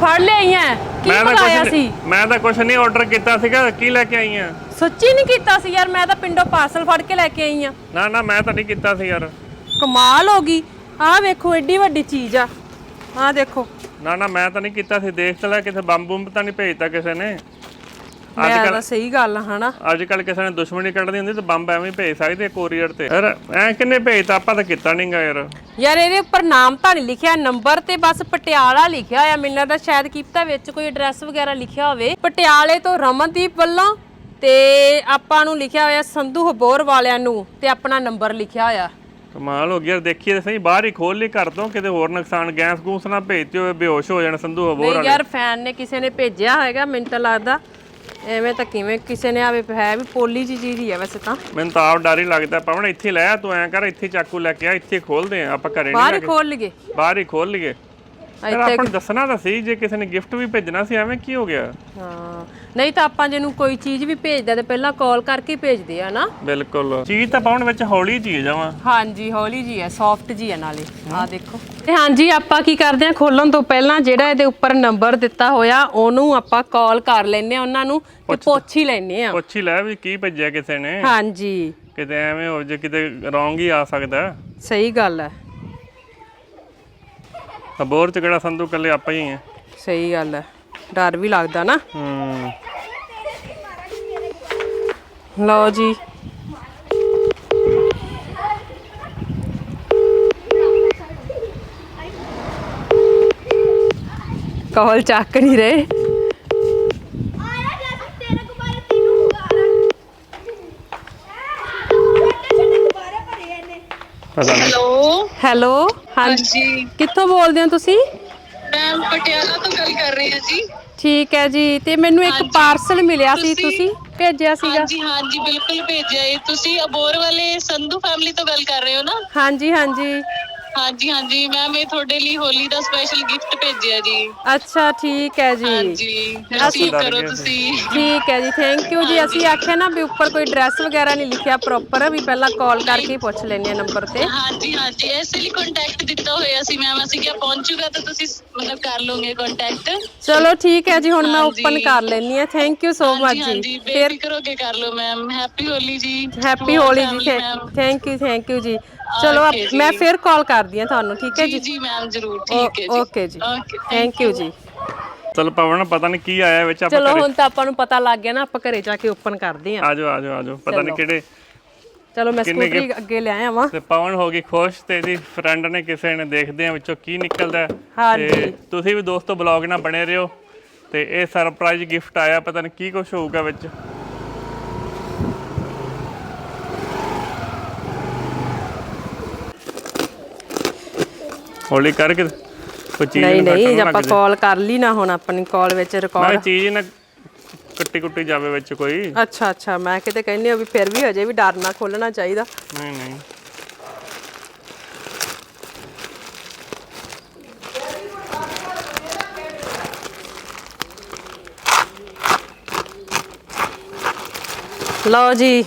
ਫੜ ਲਿਆਈਆਂ? ਕੀ ਮੈਂ ਤਾਂ ਸੀ? ਮੈਂ ਤਾਂ ਕੁਛ ਨਹੀਂ ਆਰਡਰ ਕੀਤਾ ਸੀਗਾ। ਕੀ ਲੈ ਕੇ ਆਈ ਆ? ਸੱਚੀ ਨਹੀਂ ਕੀਤਾ ਸੀ ਯਾਰ ਮੈਂ ਤਾਂ ਪਿੰਡੋਂ ਪਾਰਸਲ ਫੜ ਕੇ ਲੈ ਕੇ ਆਈ ਆ। ਨਾ ਨਾ ਮੈਂ ਤਾਂ ਨਹੀਂ ਕੀਤਾ ਸੀ ਯਾਰ। ਕਮਾਲ ਹੋ ਗਈ। ਆਹ ਵੇਖੋ ਏਡੀ ਵੱਡੀ ਚੀਜ਼ ਆ। ਆਹ ਦੇਖੋ। ਨਾ ਨਾ ਮੈਂ ਤਾਂ ਨਹੀਂ ਕੀਤਾ ਸੀ। ਦੇਖ ਤਾਂ ਲੈ ਕਿਤੇ ਬੰਬ ਬੰਬ ਤਾਂ ਨਹੀਂ ਭੇਜਤਾ ਕਿਸੇ ਨੇ। ਅੱਜ ਮੈਂ ਕੱਲ ਤਾਂ ਸਹੀ ਗੱਲ ਹਨਾ? ਅੱਜ ਕੱਲ ਕਿਸੇ ਨੇ ਦੁਸ਼ਮਣੀ ਕੱਢਦੀ ਹੁੰਦੀ ਤਾਂ ਬੰਬ ਐਵੇਂ ਹੀ ਭੇਜ ਸਕਦੇ ਕੋਰੀਅਰ ਤੇ। ਯਾਰ ਐ ਕਿੰਨੇ ਭੇਜਤਾ ਆਪਾਂ ਤਾਂ ਕੀਤਾ ਨਹੀਂਗਾ ਯਾਰ। ਯਾਰ ਇਹਦੇ ਉੱਪਰ ਨਾਮ ਤਾਂ ਨਹੀਂ ਲਿਖਿਆ ਨੰਬਰ ਤੇ ਬਸ ਪਟਿਆਲਾ ਲਿਖਿਆ ਹੋਇਆ। ਮੈਨੂੰ ਲੱਗਦਾ ਸ਼ਾਇਦ ਕੀਪਤਾ ਵਿੱਚ ਕੋਈ ਐਡਰੈਸ ਵਗੈਰਾ ਲਿਖਿਆ ਹੋਵੇ। ਪਟਿਆਲੇ ਤੋਂ ਰਮਨਦੀਪ ਵੱਲੋਂ ਤੇ ਆਪਾਂ ਨੂੰ ਲਿਖਿਆ ਹੋਇਆ ਸੰਧੂ ਹਬੋਰ ਵਾਲਿਆਂ ਨੂੰ ਤੇ ਆਪਣਾ ਨੰਬਰ ਲਿਖਿਆ ਹੋਇਆ। ਕਮਾਲ ਹੋ ਗਿਆ ਦੇਖੀਏ ਤਾਂ ਸਹੀ ਬਾਹਰ ਹੀ ਖੋਲ ਲਈ ਕਰ ਦੋ ਕਿਤੇ ਹੋਰ ਨੁਕਸਾਨ ਗੈਸ ਗੂਸ ਨਾ ਭੇਜਤੇ ਹੋਏ ਬੇਹੋਸ਼ ਹੋ ਜਾਣ ਸੰਧੂ ਹਬੋਰ ਨਹੀਂ ਯਾਰ ਫੈਨ ਨੇ ਕਿਸੇ ਨੇ ਭੇਜਿਆ ਹੈਗਾ ਮੈਨੂੰ ਤਾਂ ਲੱਗਦਾ। ਐਵੇਂ ਤਾਂ ਕਿਵੇਂ ਕਿਸੇ ਨੇ ਆਵੇ ਹੈ ਵੀ ਪੋਲੀ ਜੀ ਚੀਜ਼ ਹੀ ਵੈਸੇ ਤਾਂ। ਮੈਨੂੰ ਤਾਂ ਆਪ ਡਰ ਹੀ ਲੱਗਦਾ ਪਵਨ ਇੱਥੇ ਲੈ ਆ ਤੂੰ ਐਂ ਕਰ ਇੱਥੇ ਚਾਕੂ ਲੈ ਕੇ ਆ ਇੱਥੇ ਖੋਲਦੇ ਆ ਆਪਾਂ ਘਰੇ ਬਾਹਰ ਨਹੀਂ ਹੀ ਖੋਲ ਲਈਏ। ਬਾਹਰ ਹੀ ਖੋਲ ਲਈਏ। ਯਾਰ ਆਪਾਂ ਨੂੰ ਦੱਸਣਾ ਤਾਂ ਸੀ ਜੇ ਕਿਸੇ ਨੇ ਗਿਫਟ ਵੀ ਭੇਜਣਾ ਸੀ ਐਵੇਂ ਕੀ ਹੋ ਗਿਆ? ਹਾਂ ਨਹੀਂ ਤਾਂ ਆਪਾਂ ਜਿਹਨੂੰ ਕੋਈ ਚੀਜ਼ ਵੀ ਭੇਜਦਾ ਤੇ ਪਹਿਲਾਂ ਕਾਲ ਕਰਕੇ ਹੀ ਭੇਜਦੇ ਆ ਨਾ। ਬਿਲਕੁਲ। ਚੀਜ਼ ਤਾਂ ਪਾਉਣ ਵਿੱਚ ਹੌਲੀ ਚੀਜ਼ ਆਵਾਂ ਹਾਂਜੀ ਹੌਲੀ ਜੀ ਹੈ ਸੌਫਟ ਜੀ ਹੈ ਨਾਲੇ। ਆ ਦੇਖੋ। ਤੇ ਹਾਂਜੀ ਆਪਾਂ ਕੀ ਕਰਦੇ ਆ ਖੋਲਣ ਤੋਂ ਪਹਿਲਾਂ ਜਿਹੜਾ ਇਹਦੇ ਉੱਪਰ ਨੰਬਰ ਦਿੱਤਾ ਹੋਇਆ ਉਹਨੂੰ ਆਪਾਂ ਕਾਲ ਕਰ ਲੈਨੇ ਆ ਉਹਨਾਂ ਨੂੰ ਤੇ ਪੁੱਛ ਹੀ ਲੈਨੇ ਆ। ਪੁੱਛ ਹੀ ਲੈ ਵੀ ਕੀ ਭੇਜਿਆ ਕਿਸੇ ਨੇ। ਹਾਂਜੀ। ਕਿਤੇ ਐਵੇਂ ਹੋ ਜੇ ਕਿਤੇ ਰੋਂਗ ਹੀ ਆ ਸਕਦਾ। ਸਹੀ ਗੱਲ ਹੈ ਹਬੋਰ ਚ ਕਿਹੜਾ ਸੰਧੂ ਕੱਲੇ ਆਪਾਂ ਹੀ ਆ। ਸਹੀ ਗੱਲ ਹੈ। ਡਰ ਵੀ ਲੱਗਦਾ ਨਾ। ਹੂੰ। ਲਓ ਜੀ। ਕਾਲ ਚੱਕ ਨਹੀਂ ਰਹੇ। ਪਤਾ ਨਹੀਂ ਹੈਲੋ ਹਾਂਜੀ। ਕਿੱਥੋਂ ਬੋਲਦੇ ਹੋ ਤੁਸੀਂ? ਮੈਂ ਪਟਿਆਲਾ ਤੋਂ ਗੱਲ ਕਰ ਰਹੀ ਹਾਂ ਜੀ। ਠੀਕ ਹੈ ਜੀ ਤੇ ਮੈਨੂੰ ਇੱਕ ਪਾਰਸਲ ਮਿਲਿਆ ਸੀ ਤੁਸੀਂ ਭੇਜਿਆ ਸੀਗਾ। ਹਾਂਜੀ ਹਾਂਜੀ ਬਿਲਕੁਲ ਭੇਜਿਆ ਇਹ ਤੁਸੀਂ ਅਬੋਰ ਵਾਲੇ ਸੰਧੂ ਫੈਮਿਲੀ ਤੋਂ ਗੱਲ ਕਰ ਰਹੇ ਹੋ ਨਾ? ਹਾਂਜੀ ਹਾਂਜੀ। ਹਾਂਜੀ ਹਾਂਜੀ। ਮੈਮ ਇਹ ਤੁਹਾਡੇ ਲਈ ਹੋਲੀ ਦਾ ਸਪੈਸ਼ਲ ਗਿਫਟ ਭੇਜਿਆ ਜੀ। ਅੱਛਾ ਠੀਕ ਹੈ ਜੀ। ਹਾਂਜੀ। ਰਿਸੀਵ ਕਰੋ ਤੁਸੀਂ। ਠੀਕ ਹੈ ਜੀ ਥੈਂਕ ਯੂ ਜੀ। ਅਸੀਂ ਆਖਿਆ ਨਾ ਵੀ ਉੱਪਰ ਕੋਈ ਐਡਰੈਸ ਵਗੈਰਾ ਨਹੀਂ ਲਿਖਿਆ ਪ੍ਰੋਪਰ ਵੀ ਪਹਿਲਾਂ ਕਾਲ ਕਰਕੇ ਹੀ ਪੁੱਛ ਲੈਣੇ ਆ ਨੰਬਰ ਤੇ। ਹਾਂਜੀ ਹਾਂਜੀ। ਇਸ ਲਈ ਕੰਟੈਕਟ ਦਿੱਤਾ ਹੋਇਆ ਸੀ ਮੈਮ ਅਸੀਂ ਕਿਹਾ ਪਹੁੰਚੂਗਾ ਤਾਂ ਤੁਸੀਂ ਮਤਲਬ ਕਰ ਲਓਗੇ ਕੰਟੈਕਟ ਚਲੋ ਠੀਕ ਹੈ ਜੀ। ਹੁਣ ਮੈਂ ਹਾਂਜੀ। ਓਪਨ ਕਰ ਲੈਣੀ ਆ ਥੈਂਕ ਯੂ ਸੋ ਮਚ ਜੀ। ਫਿਰ ਬੇਫਿਕਰ ਹੋ ਕੇ ਕਰ ਲਓ ਮੈਮ ਹੈਪੀ ਹੋਲੀ ਜੀ ਹੈਪੀ ਹੋਲੀ ਜੀ. ਥੈਂਕ ਯੂ ਥੈਂਕ ਯੂ ਜੀ। ਚਲੋ Okay ਜੀ। ਮੈਂ ਫਿਰ ਕਾਲ ਕਰਦੀ ਆ ਤੁਹਾਨੂੰ ਠੀਕ ਹੈ ਜੀ ਜੀ? ਮੈਮ ਜ਼ਰੂਰ ਠੀਕ ਹੈ ਜੀ। ਓਕੇ ਜੀ। ਥੈਂਕ ਯੂ ਜੀ। ਚਲ ਪਵਨ ਪਤਾ ਨਹੀਂ ਕੀ ਆਇਆ ਵਿੱਚ ਆਪਾਂ ਚਲੋ ਹੁਣ ਤਾਂ ਆਪਾਂ ਨੂੰ ਪਤਾ ਲੱਗ ਗਿਆ ਨਾ ਆਪਾਂ ਘਰੇ ਜਾ ਕੇ ਓਪਨ ਕਰਦੇ ਆ। ਆਜੋ ਆਜੋ ਆਜੋ ਪਤਾ ਨਹੀਂ ਕਿਹੜੇ ਚਲੋ ਮੈਂ ਸਕੂਟਰੀ ਅੱਗੇ ਲੈ ਆਵਾਂ। ਤੇ ਪਵਨ ਹੋ ਗਈ ਖੁਸ਼ ਤੇ ਇਹਦੀ ਫਰੈਂਡ ਨੇ ਕਿਸੇ ਨੇ ਦੇਖਦੇ ਆ ਵਿੱਚੋਂ ਕੀ ਨਿਕਲਦਾ। ਹੈ। ਹਾਂਜੀ। ਤੇ ਤੁਸੀਂ ਵੀ ਦੋਸਤੋ ਬਲੌਗ ਨਾਲ ਬਣੇ ਰਹੋ। ਤੇ ਇਹ ਸਰਪ੍ਰਾਈਜ਼ ਗਿਫਟ ਆਇਆ ਪਤਾ ਨਹੀਂ ਕੀ ਕੁਝ ਹੋਊਗਾ ਵਿੱਚ। ਹੌਲੀ ਕਰਕੇ ਕੋਈ ਚੀਜ਼ ਨਹੀਂ ਨੂੰ ਨਹੀਂ ਜੇ ਆਪਾਂ। ਕਾਲ ਕਰ ਲਈ ਨਾ ਹੁਣ ਆਪਣੀ ਕਾਲ ਵਿੱਚ ਮੈਂ ਰਿਕਾਰਡ ਚੀਜ਼ ਨਾ ਕੱਟੀ ਕੁੱਟੀ ਜਾਵੇ ਵਿੱਚ ਕੋਈ। ਅੱਛਾ ਅੱਛਾ ਮੈਂ ਕਿਤੇ ਕਹਿੰਦੀ ਆ ਵੀ ਫਿਰ ਵੀ ਹਜੇ ਵੀ ਡਰ ਨਾ ਖੋਲਣਾ ਚਾਹੀਦਾ। ਨਹੀਂ ਨਹੀਂ। ਲਓ ਜੀ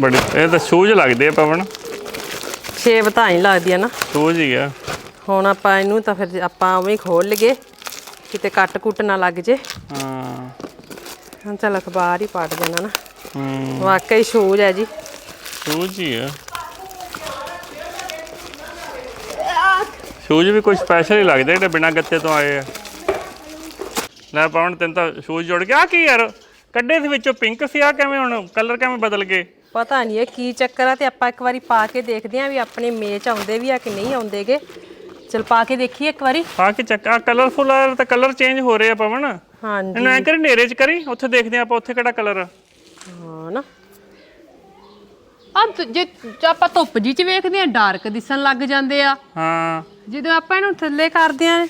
ਬੜੇ ਇਹ ਤਾਂ ਸ਼ੂਜ਼ ਲੱਗਦੇ ਆ ਪਵਨ। ਛੇ ਬਤਾਈ ਲੱਗਦੀ ਆ ਨਾ। ਸ਼ੂਜ਼ ਹੀ ਆ। ਹੁਣ ਆਪਾਂ ਇਹਨੂੰ ਤਾਂ ਫਿਰ ਆਪਾਂ ਉਵੇਂ ਖੋਲ ਲਈਏ ਕਿਤੇ ਕੱਟ ਕੁੱਟ ਨਾ ਲੱਗ ਜੇ। ਹਾਂ। ਹਾਂ ਚੱਲ ਅਖਬਾਰ ਹੀ ਪੜ ਜਾਣਾ ਨਾ। ਹੂੰ। ਵਾਕਈ ਸ਼ੂਜ਼ ਹੈ ਜੀ। ਸ਼ੂਜ਼ ਹੀ ਆ। ਸ਼ੂਜ਼ ਵੀ ਕੋਈ ਸਪੈਸ਼ਲ ਹੀ ਲੱਗਦੇ ਜਿਹੜੇ ਬਿਨਾਂ ਗੱਤੇ ਤੋਂ ਆਏ ਆ। ਲੈ ਪਾਉਣ ਤੈਨੂੰ ਤਾਂ ਸ਼ੂਜ਼ ਜੋੜ ਕੇ ਆ ਕੀ ਯਾਰ ਕੱਢੇ ਸੀ ਵਿੱਚੋਂ ਪਿੰਕ ਸੀ ਆ ਕਿਵੇਂ ਹੁਣ ਕਲਰ ਕਿਵੇਂ ਬਦਲ ਗਏ? ਪਤਾ ਨਹੀਂ ਇਹ ਕੀ ਚੱਕਰ ਆ ਤੇ ਆਪਾਂ ਇੱਕ ਵਾਰੀ ਪਾ ਕੇ ਦੇਖਦੇ ਆਂ ਵੀ ਆਪਣੇ ਮੇਚ ਆਉਂਦੇ ਵੀ ਆ ਕਿ ਨਹੀਂ ਆਉਂਦੇਗੇ। ਚਲ ਪਾ ਕੇ ਦੇਖੀਏ ਇੱਕ ਵਾਰੀ। ਆ ਕੇ ਚੱਕਾ ਕਲਰਫੁਲ ਆ ਤਾਂ ਕਲਰ ਚੇਂਜ ਹੋ ਰਹੇ ਆ ਪਵਨ। ਹਾਂਜੀ। ਇਹਨੂੰ ਐ ਕਰੀ ਨੇਰੇ ਚ ਕਰੀ ਉੱਥੇ ਦੇਖਦੇ ਆ ਆਪਾਂ ਉੱਥੇ ਕਿਹੜਾ ਕਲਰ ਆ। ਹਾਂ ਨਾ। ਆ ਜੇ ਆਪਾਂ ਧੁੱਪ ਜੀ ਚ ਵੇਖਦੇ ਆ ਡਾਰਕ ਦਿਸਣ ਲੱਗ ਜਾਂਦੇ ਆ। ਹਾਂ। ਜਦੋਂ ਆਪਾਂ ਇਹਨੂੰ ਥੱਲੇ ਕਰਦੇ ਆ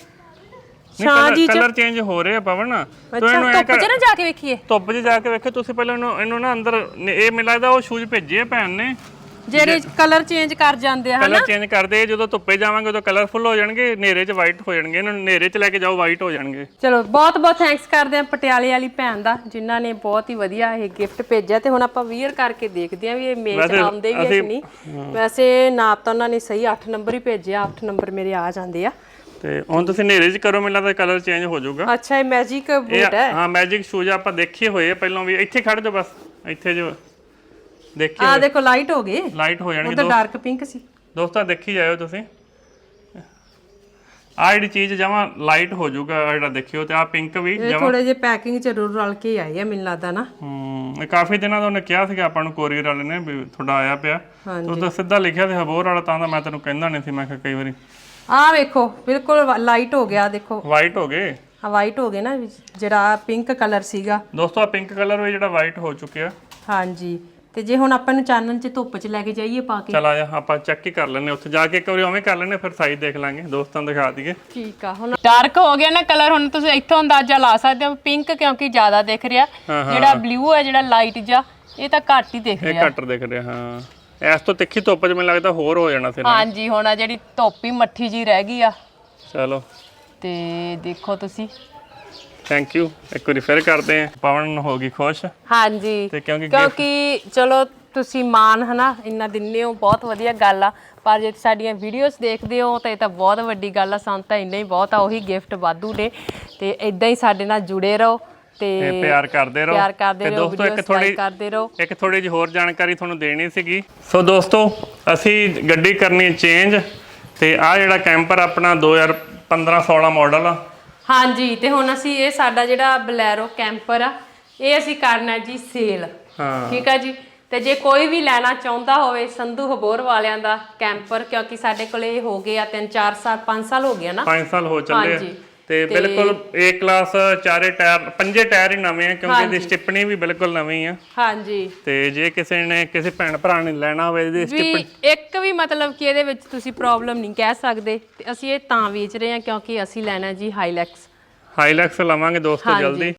ਛਾਂ ਜੀ ਚ ਕਲਰ ਚੇਂਜ ਹੋ ਰਹੇ ਆ ਪਵਨ। ਤੂੰ ਇਹਨੂੰ ਐ ਧੁੱਪ ਕਰ ਚ ਨਾ ਜਾ ਕੇ ਵੇਖੀਏ। ਧੁੱਪ 'ਚ ਜਾ ਕੇ ਵੇਖੋ ਤੁਸੀਂ ਪਹਿਲਾਂ ਇਹਨੂੰ ਇਹਨੂੰ ਨਾ ਅੰਦਰ ਨ- ਇਹ ਮੈਨੂੰ ਲੱਗਦਾ ਉਹ ਸ਼ੂਜ਼ ਭੇਜੇ ਆ ਭੈਣ ਨੇ। ਜਿਹੜੇ ਕਲਰ ਚੇਂਜ ਕਰ ਜਾਂਦੇ ਆ ਹਨਾ? ਕਲਰ ਚੇਂਜ ਕਰਦੇ ਆ, ਜਦੋਂ ਧੁੱਪੇ ਜਾਵਾਂਗੇ ਉਦੋਂ ਕਲਰਫੁੱਲ ਹੋ ਜਾਣਗੇ ਹਨੇਰੇ 'ਚ ਵਾਈਟ ਹੋ ਜਾਣਗੇ ਇਹਨਾਂ ਨੂੰ ਹਨੇਰੇ 'ਚ ਲੈ ਕੇ ਜਾਓ ਵਾਈਟ ਹੋ ਜਾਣਗੇ। ਚਲੋ ਬਹੁਤ ਬਹੁਤ ਥੈਂਕਸ ਕਰਦੇ ਆ ਪਟਿਆਲੇ ਵਾਲੀ ਭੈਣ ਦਾ ਜਿਨ੍ਹਾਂ ਨੇ ਬਹੁਤ ਹੀ ਵਧੀਆ ਇਹ ਗਿਫਟ ਭੇਜਿਆ ਤੇ ਹੁਣ ਆਪਾਂ ਵੀਅਰ ਕਰਕੇ ਦੇਖਦੇ ਆ ਵੀ ਇਹ ਮੇਚ ਵੈਸੇ ਆਉਂਦੇ ਵੀ ਹੈ ਕਿ ਨਹੀਂ। ਵੈਸੇ ਨਾਪ ਤਾਂ ਉਹਨਾਂ ਨੇ ਸਹੀ 8 ਨੰਬਰ ਹੀ ਭੇਜਿਆ 8 ਨੰਬਰ ਮੇਰੇ ਆ ਜਾਂਦੇ ਆ। ਤੇ ਹੁਣ ਤੁਸੀਂ ਹਨੇਰੇ 'ਚ ਕਰੋ ਮੈਨੂੰ ਲੱਗਦਾ ਕਲਰ ਚੇਂਜ ਹੋ ਜਾਊਗਾ। ਅੱਛਾ ਇਹ ਮੈਜਿਕ ਬੂਟ ਹੈ। ਹਾਂ ਮੈਜਿਕ ਸ਼ੂਜ਼ ਆਪਾਂ ਦੇਖੇ ਹੋਏ ਆ ਪਹਿਲਾਂ ਵੀ। ਇੱਥੇ ਖੜ ਜਾਓ ਬਸ ਇੱਥੇ ਜੋ ਦੇਖੇ ਆ ਦੇਖੋ ਲਾਈਟ ਹੋ ਗਏ ਲਾਈਟ ਹੋ ਜਾਣਗੇ ਉਹ ਤਾਂ ਡਾਰਕ ਪਿੰਕ ਸੀ। ਦੋਸਤਾਂ ਦੇਖੀ ਜਾਇਓ ਤੁਸੀਂ। ਆ ਜਿਹੜੀ ਚੀਜ਼ ਜਮਾ ਲਾਈਟ ਹੋ ਜਾਊਗਾ ਜਿਹੜਾ ਦੇਖਿਓ ਤੇ ਆ ਪਿੰਕ ਵੀ ਜਮਾ ਥੋੜੇ ਜਿਹੇ ਪੈਕਿੰਗ ਚ ਰੁਲ ਰਲ ਕੇ ਆਏ ਆ ਮੈਨੂੰ ਲੱਗਦਾ ਨਾ। ਹੂੰ ਇਹ ਕਾਫੀ ਦਿਨਾਂ ਦਾ ਉਹਨੇ ਕਿਹਾ ਸੀਗਾ ਆਪਾਂ ਨੂੰ ਕੋਰੀਅਰ ਵਾਲੇ ਨੇ ਵੀ ਤੁਹਾਡਾ ਆਇਆ ਪਿਆ। ਤੇ ਉਹ ਤਾਂ ਸਿੱਧਾ ਲਿਖਿਆ ਸੀ ਹਬੋਰ ਵਾਲਾ ਤਾਂ ਮੈਂ ਤੈਨੂੰ ਕਹਿੰਦਾ ਨਹੀਂ ਸੀ ਮੈਂ ਕਿਹਾ ਕਈ ਵਾਰੀ ਆਹ ਵੇਖੋ ਬਿਲਕੁਲ ਲਾਈਟ ਹੋ ਗਿਆ ਦੇਖੋ। ਵਾਈਟ ਹੋ ਗਏ? ਆ ਵਾਈਟ ਹੋ ਗਏ ਨਾ ਜਿਹੜਾ ਪਿੰਕ ਕਲਰ ਸੀਗਾ। ਦੋਸਤੋ ਆ ਪਿੰਕ ਕਲਰ ਵੀ ਜਿਹੜਾ ਵਾਈਟ ਹੋ ਚੁੱਕਿਆ। ਹਾਂਜੀ। ਤੇ ਜੇ ਹੁਣ ਆਪਾਂ ਨੂੰ ਚਾਨਣ ਚ ਧੁੱਪ ਚ ਲੈ ਕੇ ਜਾਈਏ ਪਾ ਕੇ। ਚਲ ਆ ਜਾ ਆਪਾਂ ਚੈੱਕ ਹੀ ਕਰ ਲੈਨੇ ਉੱਥੇ ਜਾ ਕੇ ਇੱਕ ਵਾਰੀ ਉਵੇਂ ਕਰ ਲੈਨੇ ਫਿਰ ਸਾਈਜ਼ ਦੇਖ ਲਾਂਗੇ। ਦੋਸਤਾਂ ਨੂੰ ਦਿਖਾ ਦਈਏ। ਠੀਕ ਆ ਹੁਣ ਡਾਰਕ ਹੋ ਗਿਆ ਨਾ ਕਲਰ ਹੁਣ ਤੁਸੀਂ ਇੱਥੋਂ ਅੰਦਾਜ਼ਾ ਲਾ ਸਕਦੇ ਹੋ ਪਿੰਕ ਕਿਉਂਕਿ ਜ਼ਿਆਦਾ ਦਿਖ ਰਿਹਾ। ਜਿਹੜਾ ਬਲੂ ਹੈ ਜਿਹੜਾ ਲਾਈਟ ਜਿਹਾ ਇਹ ਤਾਂ ਘੱਟ ਹੀ ਦਿਖ ਇਹ ਰਿਹਾ। ਘੱਟ ਦਿਖ ਰਿਹਾ ਹਾਂ। ਇਸ ਤੋਂ ਤਿੱਖੀ ਧੁੱਪ 'ਚ ਮੈਨੂੰ ਲੱਗਦਾ ਹੋਰ ਹੋ ਜਾਣਾ ਸੀ ਨਾ। ਹਾਂਜੀ ਹੁਣ ਆ ਜਿਹੜੀ ਧੁੱਪ ਹੀ ਮੱਠੀ ਜੀ ਰਹਿ ਗਈ ਆ। ਚਲੋ। ਤੇ ਦੇਖੋ ਤੁਸੀਂ। ਥੈਂਕ ਯੂ ਇੱਕ ਵਾਰੀ ਫਿਰ ਕਰਦੇ ਆ ਪਵਨ ਹੋ ਗਈ ਖੁਸ਼। ਹਾਂਜੀ। ਤੇ ਕਿਉਂਕਿ ਕਿਉਂਕਿ ਚਲੋ ਤੁਸੀਂ ਮਾਨ ਹਨਾ ਇੰਨਾ ਦਿੰਦੇ ਹੋ ਬਹੁਤ ਵਧੀਆ ਗੱਲ ਆ। ਪਰ ਜੇ ਸਾਡੀਆਂ ਵੀਡੀਓਜ਼ ਦੇਖਦੇ ਹੋ ਤਾਂ ਇਹ ਤਾਂ ਬਹੁਤ ਵੱਡੀ ਗੱਲ ਆ। ਸਾਨੂੰ ਤਾਂ ਇੰਨਾ ਹੀ ਬਹੁਤ ਆ ਉਹੀ ਗਿਫਟ ਵਾਧੂ ਨੇ। ਤੇ ਇਦਾਂ ਹੀ ਸਾਡੇ ਨਾਲ ਜੁੜੇ ਰਹੋ। ਤੇ ਪਿਆਰ ਕਰਦੇ ਰਹੋ। ਪਿਆਰ ਕਰਦੇ ਤੇ ਰਹੋ ਦੋਸਤੋ ਇੱਕ ਥੋੜੀ ਲਾਈਕ ਕਰਦੇ ਰਹੋ। ਇੱਕ ਥੋੜੀ ਜਿਹੀ ਹੋਰ ਜਾਣਕਾਰੀ ਤੁਹਾਨੂੰ ਦੇਣੀ ਸੀਗੀ। ਸੋ ਦੋਸਤੋ ਅਸੀਂ ਗੱਡੀ ਕਰਨੀ ਚੇਂਜ ਤੇ ਆ ਜਿਹੜਾ ਕੈਂਪਰ ਆਪਣਾ 2015 16 ਮਾਡਲ ਆ। ਹਾਂਜੀ ਤੇ ਹੁਣ ਅਸੀਂ ਇਹ ਸਾਡਾ ਜਿਹੜਾ ਬਲੈਰੋ ਕੈਂਪਰ ਆ ਇਹ ਅਸੀਂ ਕਰਨਾ ਜੀ ਸੇਲ ਹਾਂ। ਠੀਕ ਆ ਜੀ? ਤੇ ਜੇ ਕੋਈ ਵੀ ਲੈਣਾ ਚਾਹੁੰਦਾ ਹੋਵੇ ਸੰਧੂ ਹਬੋਰ ਵਾਲਿਆਂ ਦਾ ਕੈਂਪਰ ਕਿਉਂਕਿ ਸਾਡੇ ਕੋਲੇ ਇਹ ਹੋ ਗਏ ਆ 3 4 ਸਾਲ 5 ਸਾਲ ਹੋ ਗਿਆ ਨਾ। 5 ਸਾਲ ਹੋ ਚੱਲੇ। ਹਾਂਜੀ। ਤੇ ਬਿਲਕੁਲ ਏ ਕਲਾਸ ਚਾਰੇ ਟਾਇਰ ਪੰਜੇ ਟਾਇਰ ਹੀ ਨਵੇਂ ਆ ਕਿਉਂਕਿ ਇਹਦੀ। ਸਟਿਪਣੀ ਵੀ ਬਿਲਕੁਲ ਨਵੀਂ ਆ ਹਾਂਜੀ ਤੇ ਜੇ ਕਿਸੇ ਨੇ ਕਿਸੇ ਭੈਣ ਭਰਾ ਨੇ ਲੈਣਾ ਹੋਵੇ ਇਹਦੀ ਵੀ ਸਟਿਪਣੀ ਇੱਕ ਵੀ ਮਤਲਬ ਕਿ ਇਹਦੇ ਵਿੱਚ ਤੁਸੀਂ ਪ੍ਰੋਬਲਮ ਨਹੀਂ ਕਹਿ ਸਕਦੇ ਤੇ ਅਸੀਂ ਇਹ ਤਾਂ ਵੇਚ ਰਹੇ ਹਾਂ ਕਿਉਂਕਿ ਅਸੀਂ ਲੈਣਾ ਜੀ ਹਾਈਲੈਕਸ ਹਾਈਲੈਕਸ ਲਵਾਂਗੇ ਦੋਸਤੋ। ਜਲਦੀ